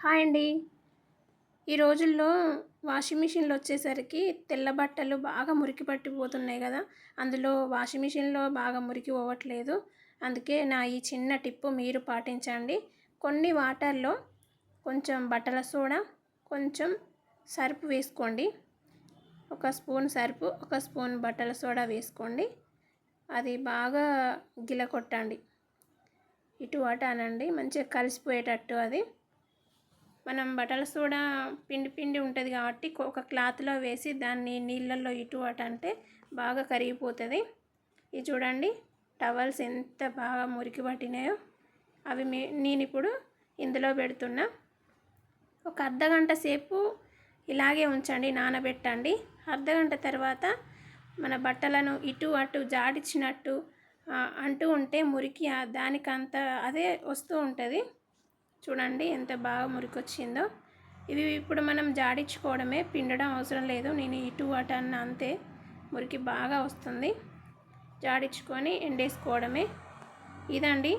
Hi అండి. ఈ రోజుల్లో వాషింగ్ మిషన్లు వచ్చేసరికి తెల్ల బట్టలు బాగా మురికి పట్టిపోతున్నాయి కదా. అందులో వాషింగ్ మిషన్లో బాగా మురికి పోవట్లేదు. అందుకే నా ఈ చిన్న టిప్పు మీరు పాటించండి. కొన్ని వాటర్లో కొంచెం బట్టల సోడా కొంచెం సర్పు వేసుకోండి. ఒక స్పూన్ సర్పు ఒక స్పూన్ బట్టల సోడా వేసుకోండి. అది బాగా గిల కొట్టండి ఇటు అటు అనండి మంచిగా కలిసిపోయేటట్టు అది. మనం బట్టల సోడా పిండి పిండి ఉంటుంది కాబట్టి ఒక క్లాత్లో వేసి దాన్ని నీళ్ళల్లో ఇటు అటు అంటే బాగా కరిగిపోతుంది. ఇది చూడండి టవల్స్ ఎంత బాగా మురికి పట్టినాయో. అవి మీ నేను ఇప్పుడు ఇందులో పెడుతున్నా. ఒక అర్ధగంట సేపు ఇలాగే ఉంచండి నానబెట్టండి. అర్ధగంట తర్వాత మన బట్టలను ఇటు అటు జాడిచ్చినట్టు అంటూ ఉంటే మురికి దానికంత అదే వస్తూ ఉంటుంది. చూడండి ఎంత బాగా మురికి వచ్చిందో ఇవి ఇప్పుడు మనం జాడించుకోవడమే పిండడం అవసరం లేదు. నేను ఇటు అటు అన్న అంతే మురికి బాగా వస్తుంది. జాడించుకొని ఎండేసుకోవడమే. ఇదండి.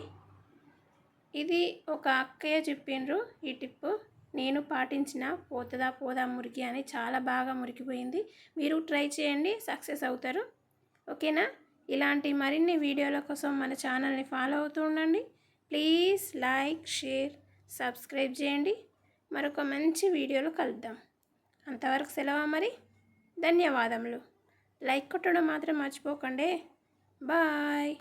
ఇది ఒక అక్కయ్య చెప్పిండ్రు ఈ టిప్పు. నేను పాటించిన పోతుందా పోదా మురికి అని చాలా బాగా మురికిపోయింది. మీరు ట్రై చేయండి సక్సెస్ అవుతారు. ఓకేనా? ఇలాంటి మరిన్ని వీడియోల కోసం మన ఛానల్ని ఫాలో అవుతూ ఉండండి. ప్లీజ్ లైక్ షేర్ సబ్స్క్రైబ్ చేయండి. మరొక మంచి వీడియోలో కలుద్దాం. అంతవరకు సెలవా మరి ధన్యవాదములు. లైక్ కొట్టడం మాత్రం మర్చిపోకండి. బాయ్.